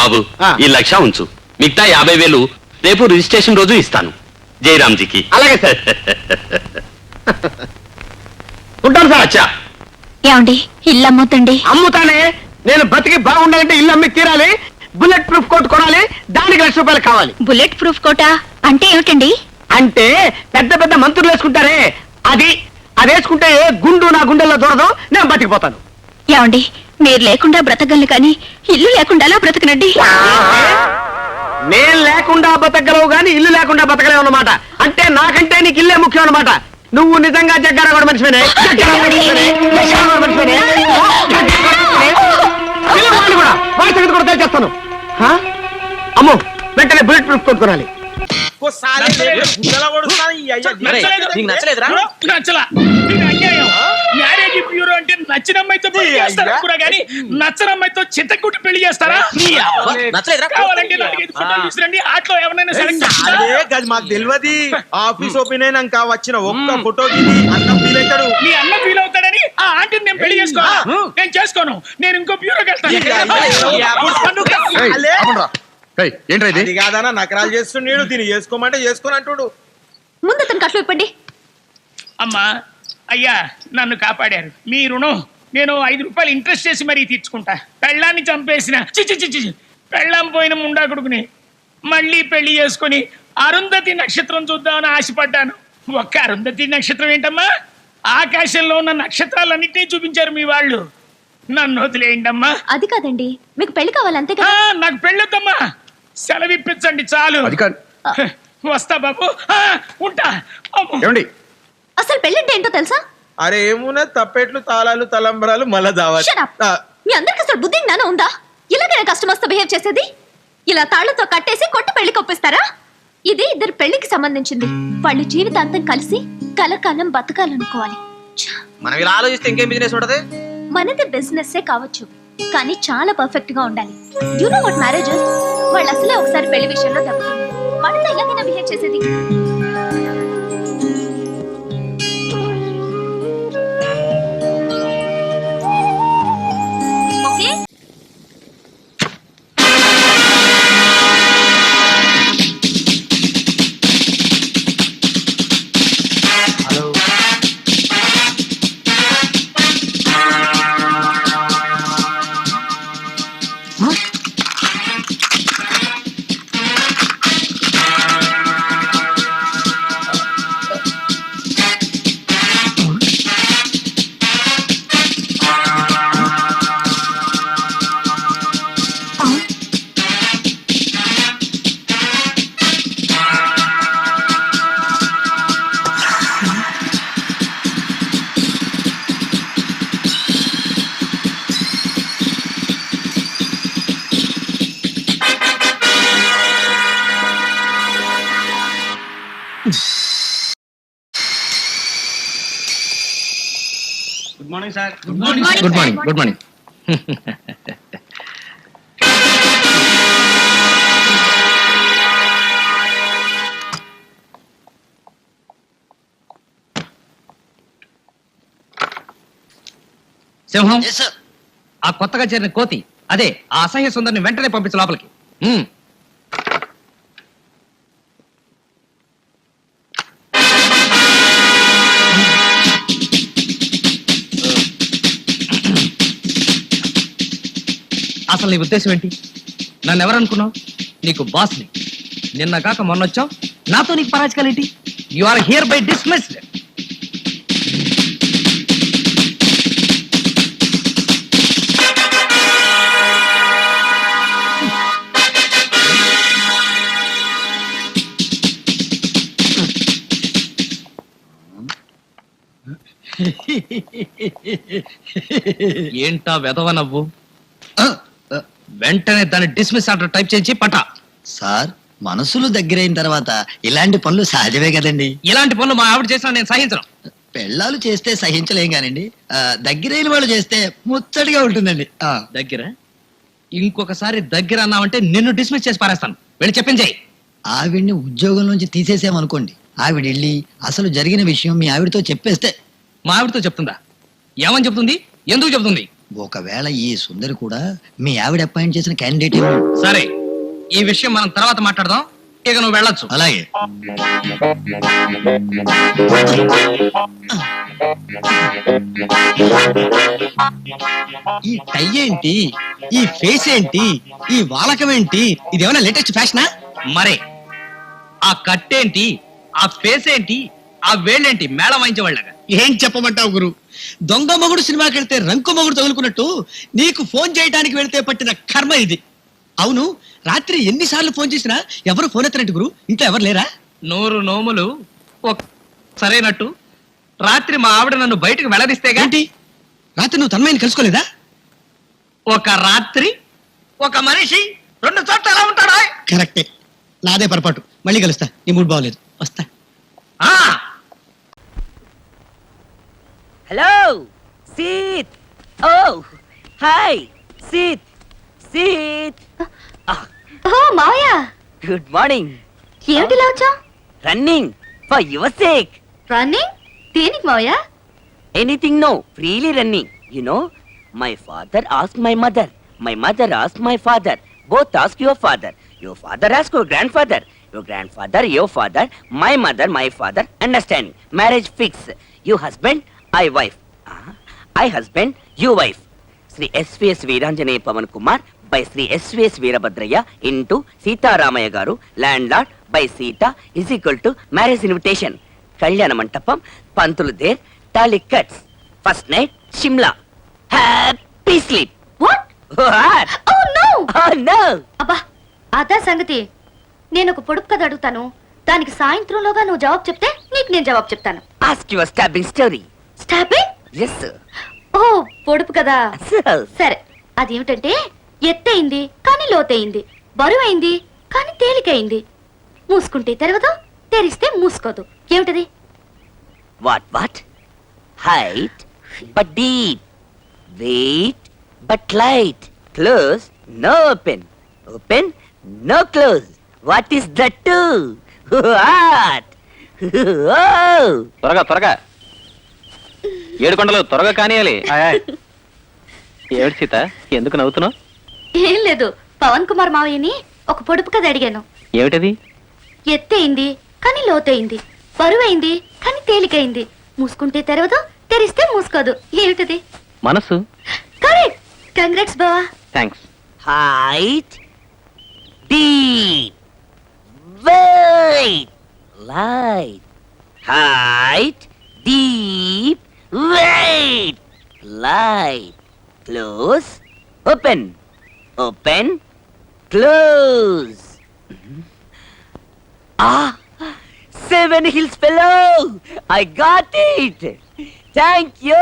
బాబు. ఈ లక్ష ఉంచు. మిగతా యాభై వేలు రేపు రిజిస్ట్రేషన్ రోజు ఇస్తాను. జయరామ్జీకి. అలాగే సార్. ఉంటాను సార్ అచ్చా. ఏమండి ఇల్లు అమ్ముతండి? అమ్ముతానే. నేను బతికి బాగుండాలంటే ఇల్లు అమ్మి తీరాలి. బుల్లెట్ ప్రూఫ్ కోట్ కొనాలి. దానికి లక్ష రూపాయలు కావాలి. బుల్లెట్ ప్రూఫ్ కోట? అంటే ఏమిటండి? అంటే పెద్ద పెద్ద మంత్రులు వేసుకుంటారే. అది అది వేసుకుంటే ఏ గుండు నా గుండెల్లో దూరదు నేను బతికిపోతాను. ఏమండి మీరు లేకుండా బ్రతకగలను కానీ ఇల్లు లేకుండా బ్రతకనండి నేను లేకుండా బతకగలవు గాని ఇల్లు లేకుండా బతకలేవు అన్నమాట అంటే నాకంటే నీకు ఇల్లే ముఖ్యం అన్నమాట నువ్వు నిజంగా వాడిని కూడా తెలిచేస్తాను హా? అమ్మో వెంటనే బుల్లెట్ ప్రూఫ్ కొనుక్కోనాలి నీకు నచ్చలేదురా నచ్చలా మ్యారేజ్ బ్యూరో అంటే నచ్చిన అమ్మాయితో పెళ్ళి చేస్తారా కూడా కానీ నచ్చని అమ్మాయితో చిత్తకుట్టి పెళ్ళి చేస్తారా? కావాలంటే నాలుగైదు ఫోటోలు తీసుకురండి. ఆటలో ఎవరినైనా సెలెక్ట్ అదే మాకు తెలియదు ఆఫీస్ ఓపెన్ అయినాక వచ్చిన ఒక్క ఫోటో అన్న ఫీల్ అవుతాడు. మీ అన్న ఫీల్ అవుతాడని ఆ ఆంటీని నేను పెళ్ళి చేసుకోను. నేను చేసుకోను. నేను ఇంకో బ్యూరోకి వెళ్తాను. ఇది? కాదన్నా నకరాలు చేస్తున్నాడు దీన్ని చేసుకోమంటే చేసుకొని అంటుడు. ముందు అతను కట్లు ఇప్పండి. అమ్మా అయ్యా నన్ను కాపాడారు. మీ రుణం నేను ఐదు రూపాయలు ఇంట్రెస్ట్ చేసి మరీ తీర్చుకుంటా. పెళ్ళాన్ని చంపేసిన చిచి చిచి పెళ్ళాం పోయిన ముండా కొడుకుని మళ్ళీ పెళ్ళి చేసుకొని అరుంధతి నక్షత్రం చూద్దామని ఆశపడ్డాను. ఒక్క అరుంధతి నక్షత్రం ఏంటమ్మా? ఆకాశంలో ఉన్న నక్షత్రాలన్నింటినీ చూపించారు మీ వాళ్ళు. నన్ను వదిలేయండి అమ్మా అది కాదండి మీకు పెళ్ళి కావాలి అంతే ఆ, నాకు పెళ్ళొద్దమ్మా. సెలవిప్పించండి చాలు. అది కాదు. వస్తా బాబు. ఆ, ఉంటా. అమ్మో. ఏమండి? అసలు పెళ్ళంటే ఏంటో తెలుసా? అరే ఏమున్నా తప్పెట్లు తాళాలు తలంబరాలు మళ్ళా Shut up. మీ అందరికి అసలు బుద్ధి జ్ఞానం ఉందా? ఇలాగైనా కస్టమర్స్తో బిహేవ్ చేసేది? ఇలా తాళ్ళతో కట్టేసి కొట్టి పెళ్ళి కొప్పిస్తారా? ఇది ఇద్దరు పెళ్ళికి సంబంధించింది. వాళ్ళు జీవితాంతం కలిసి కలకాలం బతకాలనుకోవాలి. ఛ! మనం ఇలా ఆలోచిస్తే ఇంకేం బిజినెస్ ఉంటది? మనది బిజినెస్ కావచ్చు. కానీ చాలా పర్ఫెక్ట్గా ఉండాలి. యు నో వాట్ మ్యారేజ్ వాళ్ళు అసలే ఒకసారి పెళ్ళి విషయంలో దెబ్బతున్నారు వాళ్ళతో ఇలాగైనా బిహేవ్ చేసేది. Good morning sir good morning good morning సింహం ఆ కొత్తగా చేరిన కోతి అదే ఆ అసహ్య సుందరిని వెంటనే పంపించు లోపలికి. అసలు నీ ఉద్దేశం ఏంటి? నన్ను ఎవరనుకున్నావు నీకు బాస్ని నిన్న కాక మొన్న వచ్చావు. నాతో నీకు పరాజకాలేంటి you are hereby dismissed ఏంటా వెధవ నవ్వు? వెంటనే దాన్ని డిస్మిస్ ఆర్డర్ టైప్ చేయించి పటా సార్ మనసులు దగ్గరైన తర్వాత ఇలాంటి పనులు సహజమే కదండి. ఇలాంటి పనులు మా ఆవిడ చేసినా నేను సహించను. పెళ్ళాలు చేస్తే సహించలేం కానండి. ఆ, దగ్గరైన వాళ్ళు చేస్తే ముచ్చటిగా ఉంటుందండి. ఆ, దగ్గర? ఇంకొకసారి దగ్గర అన్నావంటే నిన్ను డిస్మిస్ చేసి పారేస్తాను. వెళ్ళి చెప్పించేయి ఆవిడ్ని ఉద్యోగం నుంచి తీసేసామనుకోండి. ఆవిడ వెళ్ళి అసలు జరిగిన విషయం మీ ఆవిడతో చెప్పేస్తే. మా ఆవిడతో చెప్తుందా? ఏమని చెప్తుంది? ఎందుకు చెప్తుంది? ఒకవేళ ఈ సుందరి కూడా మీ ఆవిడ అపాయింట్ చేసిన క్యాండిడేట్ ఏమో. సరే ఈ విషయం మనం తర్వాత మాట్లాడదాం. ఇక నువ్వు వెళ్ళొచ్చు. అలాగే. ఈ టై ఏంటి? ఈ ఫేస్ ఏంటి? ఈ వాలకం ఏంటి? ఇదేమైనా లేటెస్ట్ ఫ్యాషనా మరే ఆ కట్టేంటి? ఆ ఫేస్ ఏంటి? ఆ వేళ్ళేంటి? మేళ వాయించేవాళ్ళగా. ఏం చెప్పమంటావు గురు? దొంగ మొగుడు సినిమాకి వెళ్తే రంకు మొగుడు తగులుకున్నట్టు నీకు ఫోన్ చేయడానికి వెళ్తే పట్టిన కర్మ ఇది. అవును రాత్రి ఎన్నిసార్లు ఫోన్ చేసినా ఎవరు ఫోన్ ఎత్తనట్టు గురు? ఇంట్లో ఎవరు లేరా? నూరు నోములు ఒక సరైనట్టు. రాత్రి మా ఆవిడ నన్ను బయటకు వెళ్ళదిస్తేగా ఏంటి? రాత్రి నువ్వు తన్మయ్యని కలుసుకోలేదా? ఒక రాత్రి ఒక మనిషి రెండు చోట్ల ఎలా ఉంటాడా? కరెక్టే. నాదే పొరపాటు. మళ్ళీ కలుస్తా. నీ మూడు బాగోలేదు. వస్తా. ఆ, hello Seeth. Oh hi Seeth సీత్. ఓ మావయ్య. Good morning. ఏమిటిలా వచ్చా running for your sake. Running? దేనికి మావయ్య? Anything no freely running. You know my father ask my mother. My mother ask my father. Both ask your father. Your father ask your grand father. Your grand father your father my mother my father. Understanding. Marriage fix. You husband I wife I husband you wife Shri SVS Veeranjaneya Pavan Kumar by Shri SVS Veerabhadraiah into Sitaramaiah గారు land lord by Sita is equal to marriage invitation కళ్యాణ మంటపం పంతులు there తాళి cuts first night Shimla happy sleep what what oh no oh no అబ్బా అదా సంగతి. నేను ఒక పొడుపు కథ అడుగుతాను. దానికి సాయంత్రంలోగా నువ్వు జవాబు చెప్తే నీకు నేను జవాబు చెప్తాను. ఆస్క్ యువర్ స్టాబింగ్ స్టోరీ ఎస్ ఓ పొడుపు కదా. సరే అదేమిటంటే ఎత్తయింది కానీ లోతయింది బరువైంది కానీ తేలికైంది. మూసుకుంటే తెరవదు తెరిస్తే మూసుకోదు. ఏమిటది? What what height but deep weight but light close no open open no close what is that to what త్వరగా త్వరగా. ఏడు కొండలు త్వరగా కానియాలి. ఏడు సీత? ఎందుకు నవ్వుతున్నావు? ఏం లేదు పవన్ కుమార్ మావయ్యని ఒక పొడుపు కథ అడిగాను. ఏమిటది? ఎత్తయింది కానీ లోతయింది. బరువైంది కానీ తేలికైంది. మూసుకుంటే తెరవదు తెరిస్తే మూసుకోదు. ఏమిటది? మనసు. కరెక్ట్. కంగ్రాట్స్ బావా. Thanks height, deep, weight, light. Height, deep, wait light. Close, open, open, close. Ah, Seven Hills Fellow! I got it! Thank you!